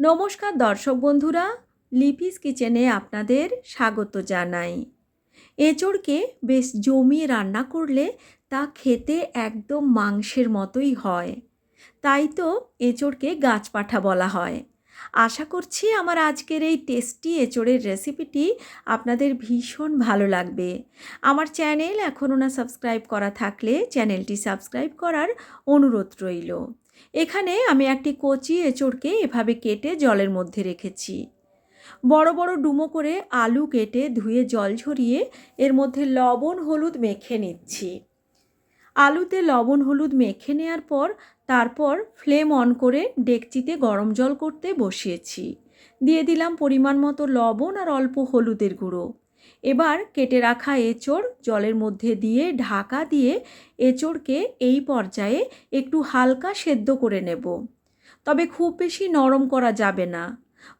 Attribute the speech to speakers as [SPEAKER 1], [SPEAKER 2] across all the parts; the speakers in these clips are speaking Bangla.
[SPEAKER 1] নমস্কার দর্শক বন্ধুরা, লিপিস কিচেনে আপনাদের স্বাগত জানাই। এঁচড়কে বেশ জমিয়ে রান্না করলে তা খেতে একদম মাংসের মতোই হয়। তাই তো এঁচড়কে গাছপাঠা বলা হয়। আশা করছি আমার আজকের এই টেস্টি এঁচড়ের রেসিপিটি আপনাদের ভীষণ ভালো লাগবে। আমার চ্যানেল এখনও না সাবস্ক্রাইব করা থাকলে চ্যানেলটি সাবস্ক্রাইব করার অনুরোধ রইল। এখানে আমি একটি কচি এঁচড়কে এভাবে কেটে জলের মধ্যে রেখেছি। বড় বড় ডুমো করে আলু কেটে ধুয়ে জল ঝরিয়ে এর মধ্যে লবণ, হলুদ মেখে নিচ্ছি। আলুতে লবণ, হলুদ মেখে নেওয়ার পর তারপর ফ্লেম অন করে ডেকচিতে গরম জল করতে বসিয়েছি। দিয়ে দিলাম পরিমাণ মতো লবণ আর অল্প হলুদের গুঁড়ো। এবার কেটে রাখা এঁচড় জলের মধ্যে দিয়ে ঢাকা দিয়ে এঁচড়কে এই পর্যায়ে একটু হালকা সেদ্ধ করে নেব। তবে খুব বেশি নরম করা যাবে না।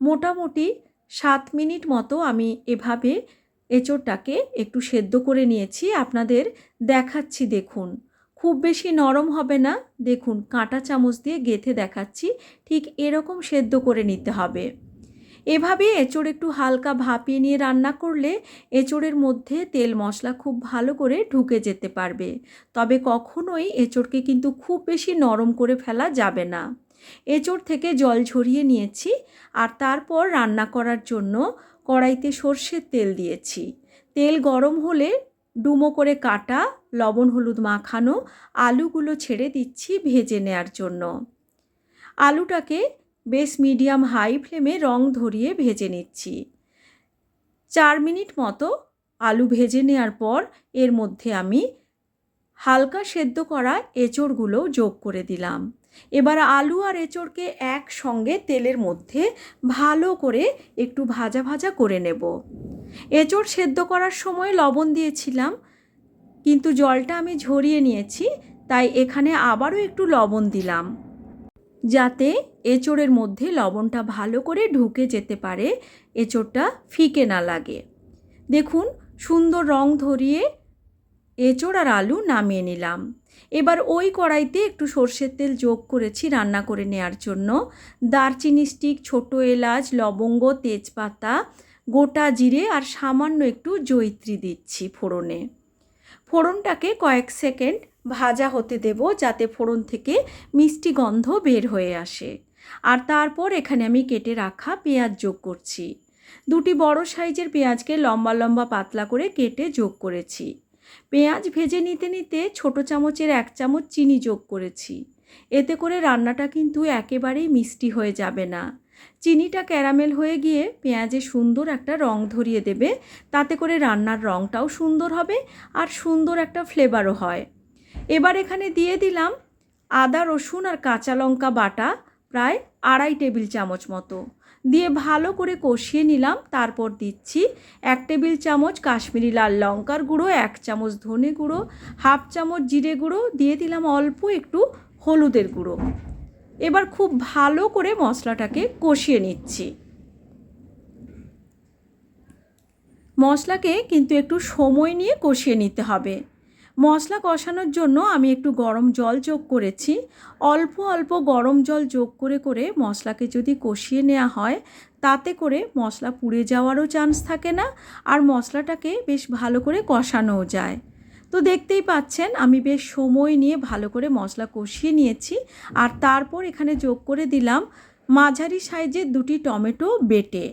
[SPEAKER 1] মোটামুটি সাত মিনিট মতো আমি এভাবে এঁচড়টাকে একটু সেদ্ধ করে নিয়েছি। আপনাদের দেখাচ্ছি, দেখুন। খুব বেশি নরম হবে না। দেখুন, কাঁটা চামচ দিয়ে গেথে দেখাচ্ছি। ঠিক এরকম সেদ্ধ করে নিতে হবে। এভাবে এঁচড় একটু হালকা ভাপিয়ে নিয়ে রান্না করলে এঁচড়ের মধ্যে তেল মশলা খুব ভালো করে ঢুকে যেতে পারবে। তবে কখনোই এঁচড়কে কিন্তু খুব বেশি নরম করে ফেলা যাবে না। এঁচড় থেকে জল ঝরিয়ে নিয়েছি আর তারপর রান্না করার জন্য কড়াইতে সর্ষের তেল দিয়েছি। তেল গরম হলে ডুমো করে কাটা, লবণ হলুদ মাখানো আলুগুলো ছেড়ে দিচ্ছি ভেজে নেয়ার জন্য। আলুটাকে বেশ মিডিয়াম হাই ফ্লেমে রং ধরিয়ে ভেজে নিচ্ছি। চার মিনিট মতো আলু ভেজে নেওয়ার পর এর মধ্যে আমি হালকা সেদ্ধ করা এঁচড়গুলো যোগ করে দিলাম। এবার আলু আর এঁচড়কে একসঙ্গে তেলের মধ্যে ভালো করে একটু ভাজা ভাজা করে নেব। এঁচড় সেদ্ধ করার সময় লবণ দিয়েছিলাম, কিন্তু জলটা আমি ঝরিয়ে নিয়েছি, তাই এখানে আবারও একটু লবণ দিলাম। যাতে এঁচড়ের মধ্যে লবণটা ভালো করে ঢুকে যেতে পারে, এঁচড়টা ফিকে না লাগে। দেখুন, সুন্দর রং ধরিয়ে এঁচড় আর আলু নামিয়ে নিলাম। এবার ওই কড়াইতে একটু সর্ষের তেল যোগ করেছি রান্না করে নেওয়ার জন্য। দারচিনি স্টিক, ছোটো এলাচ, লবঙ্গ, তেজপাতা, গোটা জিরে আর সামান্য একটু জৈত্রী দিচ্ছি ফোড়নে। ফোড়নটাকে কয়েক সেকেন্ড ভাজা হতে দেব যাতে ফোড়ন থেকে মিষ্টি গন্ধ বের হয়ে আসে। আর তারপর এখানে আমি কেটে রাখা পেঁয়াজ যোগ করছি। দুটি বড় সাইজের পেঁয়াজকে লম্বা লম্বা পাতলা করে কেটে যোগ করেছি। পেঁয়াজ ভেজে নিতে নিতে ছোট চামচের এক চামচ চিনি যোগ করেছি। এতে করে রান্নাটা কিন্তু একেবারেই মিষ্টি হয়ে যাবে না। চিনিটা ক্যারামেল হয়ে গিয়ে পেঁয়াজে সুন্দর একটা রং ধরিয়ে দেবে। তাতে করে রান্নার রংটাও সুন্দর হবে আর সুন্দর একটা ফ্লেভারও হয়। এবার এখানে দিয়ে দিলাম আদা, রসুন আর কাঁচা লঙ্কা বাটা, প্রায় আড়াই টেবিল চামচ মতো। দিয়ে ভালো করে কষিয়ে নিলাম, তারপর দিচ্ছি এক টেবিল চামচ কাশ্মীরি লাল লঙ্কার গুঁড়ো, এক চামচ ধনে গুঁড়ো, হাফ চামচ জিরে গুঁড়ো, দিয়ে দিলাম অল্প একটু হলুদের গুঁড়ো। এবার খুব ভালো করে মশলাটাকে কষিয়ে নিচ্ছি। মশলাকে কিন্তু একটু সময় নিয়ে কষিয়ে নিতে হবে। মশলা কষানোর জন্য আমি একটু গরম জল যোগ করেছি। অল্প অল্প গরম জল যোগ করে করে মশলাকে যদি কষিয়ে নেওয়া হয়, তাতে করে মশলা পুড়ে যাওয়ারও চান্স থাকে না আর মশলাটাকে বেশ ভালো করে কষানোও যায়। তো দেখতেই পাচ্ছেন, আমি বেশ সময় নিয়ে ভালো করে মশলা কষিয়ে নিয়েছি আর তারপর এখানে যোগ করে দিলাম মাঝারি সাইজের দুটি টমেটো বেটে।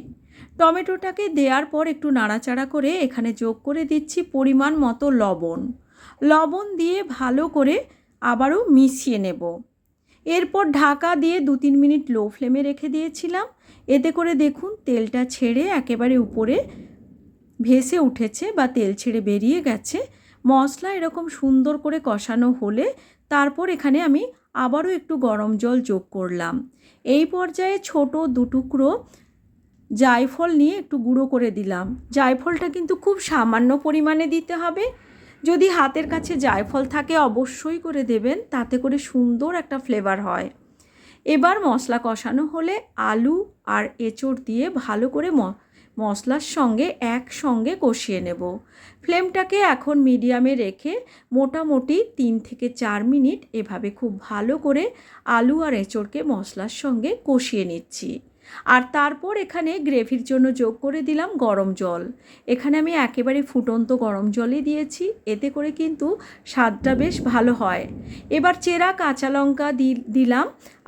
[SPEAKER 1] টমেটোটাকে দেওয়ার পর একটু নাড়াচাড়া করে এখানে যোগ করে দিচ্ছি পরিমাণ মতো লবণ। লবণ দিয়ে ভালো করে আবারও মিশিয়ে নেব। এরপর ঢাকা দিয়ে দু তিন মিনিট লো ফ্লেমে রেখে দিয়েছিলাম। এতে করে দেখুন তেলটা ছেড়ে একেবারে উপরে ভেসে উঠেছে বা তেল ছেড়ে বেরিয়ে গেছে। মশলা এরকম সুন্দর করে কষানো হলে তারপর এখানে আমি আবারও একটু গরম জল যোগ করলাম। এই পর্যায়ে ছোট দুটুকরো জায়ফল নিয়ে একটু গুঁড়ো করে দিলাম। জায়ফলটা কিন্তু খুব সামান্য পরিমাণে দিতে হবে। যদি হাতের কাছে জায়ফল থাকে, অবশ্যই করে দেবেন। তাতে করে সুন্দর একটা ফ্লেভার হয়। এবার মশলা কষানো হলে আলু আর এঁচড় দিয়ে ভালো করে মশলার সঙ্গে একসঙ্গে কষিয়ে নেব। ফ্লেমটাকে এখন মিডিয়ামে রেখে মোটামুটি তিন থেকে চার মিনিট এভাবে খুব ভালো করে আলু আর এঁচড়কে মশলার সঙ্গে কষিয়ে নিচ্ছি। আর তারপর এখানে গ্রেভির জন্য যোগ করে দিলাম গরম জল। এখানে আমি একেবারে ফুটন্ত গরম জলই দিয়েছি, এতে করে কিন্তু স্বাদটা বেশ ভালো হয়। এবার চেরা কাঁচা লঙ্কা দিলাম,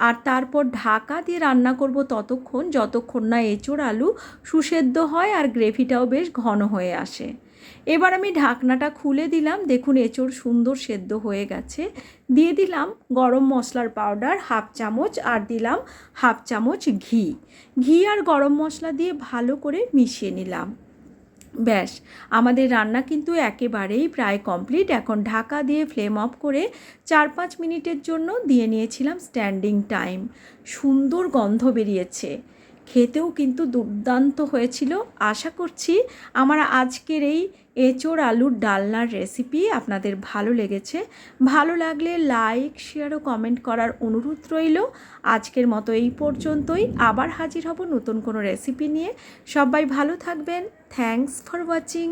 [SPEAKER 1] আর তারপর ঢাকা দিয়ে রান্না করব ততক্ষণ, যতক্ষণ না এঁচোড় আলু সুসেদ্ধ হয় আর গ্রেভিটাও বেশ ঘন হয়ে আসে। এবার আমি ঢাকনাটা খুলে দিলাম। দেখুন, এঁচোড় সুন্দর সেদ্ধ হয়ে গেছে। দিয়ে দিলাম গরম মশলার পাউডার হাফ চামচ আর দিলাম হাফ চামচ ঘি। ঘি আর গরম মশলা দিয়ে ভালো করে মিশিয়ে নিলাম। ব্যাস, আমাদের রান্না কিন্তু একেবারেই প্রায় কমপ্লিট। এখন ঢাকা দিয়ে ফ্লেম অফ করে চার পাঁচ মিনিটের জন্য দিয়ে নিয়েছিলাম স্ট্যান্ডিং টাইম। সুন্দর গন্ধ বেরিয়েছে। খেতেও কিন্তু দুর্দান্ত হয়েছিল। আশা করছি আমার আজকের এই এঁচোড় আলুর ডালনার রেসিপি আপনাদের ভালো লেগেছে। ভালো লাগলে লাইক শেয়ার ও কমেন্ট করার অনুরোধ রইল। আজকের মতো এই পর্যন্তই। আবার হাজির হব নতুন কোনো রেসিপি নিয়ে। সবাই ভালো থাকবেন। Thanks for watching